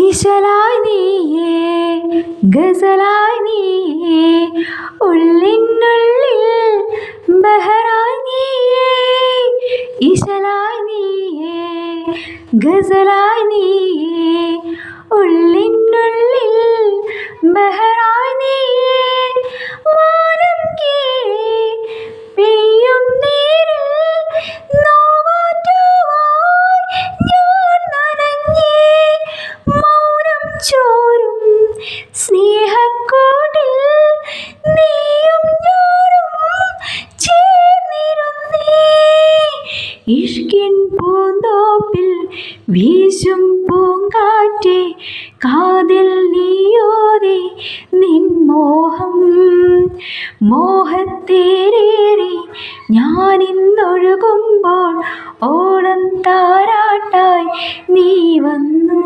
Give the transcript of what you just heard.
ഇശലായി നീയേ ഗസലായി നീയേ ഉള്ളിനുള്ളിൽ ബഹറായി നീയേ ഇശലായി നീയേ ഗസലായി നീയേ ചോരും സ്നേഹക്കോടിൽ നീയും ഞാനും ഇഷ്കിൻ പൂന്തോപ്പിൽ വീശും പൂങ്കാറ്റി കാതിൽ നീയോതി നിൻ മോഹം. ഞാനിന്നൊഴുകുമ്പോൾ ഓണം താരാട്ടായി നീ വന്നു.